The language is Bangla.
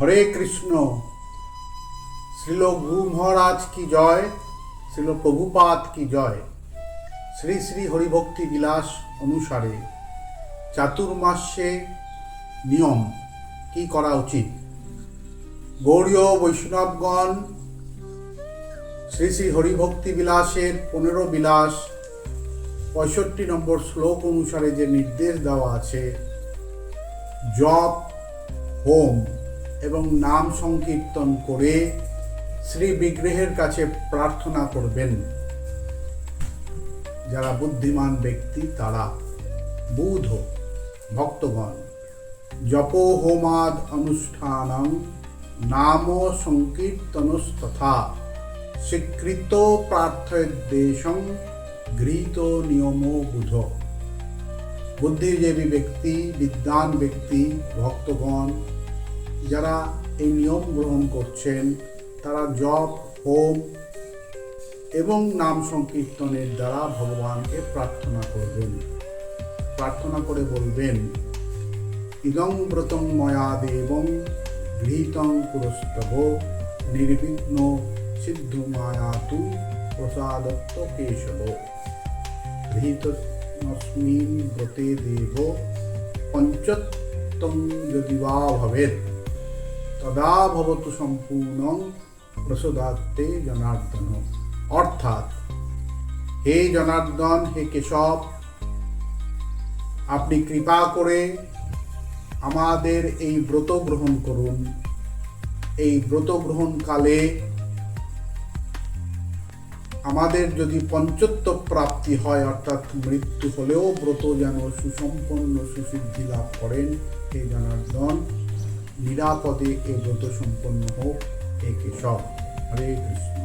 হরে কৃষ্ণ। শ্রীল গুরু মহারাজ কি জয়? শ্রীল প্রভুপাত কি জয়? শ্রী শ্রী হরিভক্তি বিলাস অনুসারে চাতুর্মাস্যে নিয়ম কি করা উচিত? গৌরীয় বৈষ্ণবগণ, শ্রী শ্রী হরিভক্তি বিলাসের পনেরো বিলাস, পঁয়ষট্টি নম্বর শ্লোক অনুসারে যে নির্দেশ দেওয়া আছে, জপ, হোম। এবং নাম সংকীর্তন করে শ্রী বিগ্রহের কাছে প্রার্থনা করবেন। যারা বুদ্ধিমান ব্যক্তি, তারা বুধ, ভক্তগণ, জপ হোমাদ অনুষ্ঠানং নাম সংকীর্তনস্তথা, স্বীকৃত প্রার্থদেশং গৃহীত নিয়ম বুধ। বুদ্ধিজীবী ব্যক্তি, বিদ্বান ব্যক্তি, ভক্তগণ যারা এই নিয়ম গ্রহণ করছেন, তারা জপ, হোম এবং নাম সংকীর্তনের দ্বারা ভগবানকে প্রার্থনা করবেন। প্রার্থনা করে বলবেন, ইদং ব্রতং ময়া দেবং গৃহীতং পুরস্তব নির্বিঘ্ন সিদ্ধু মায়াতু প্রসাদত্ত কেশব। গৃহীতস্মিন ব্রতে দেব পঞ্চত্তম যদি বা ভবেত তদা ভবতু সম্পূর্ণ প্রসদাত্তে জনার্দন। অর্থাৎ, হে জনার্দন, হে কেশব, আপনি কৃপা করে আমাদের এই ব্রত গ্রহণ করুন। এই ব্রত গ্রহণকালে আমাদের যদি পঞ্চত্ব প্রাপ্তি হয়, অর্থাৎ মৃত্যু হলেও ব্রত যেন সুসম্পন্ন সুসিদ্ধি লাভ করেন, হে জনার্দন। নিরাপদে এ ব্রত সম্পন্ন হোক এ কেশব হরে কৃষ্ণ।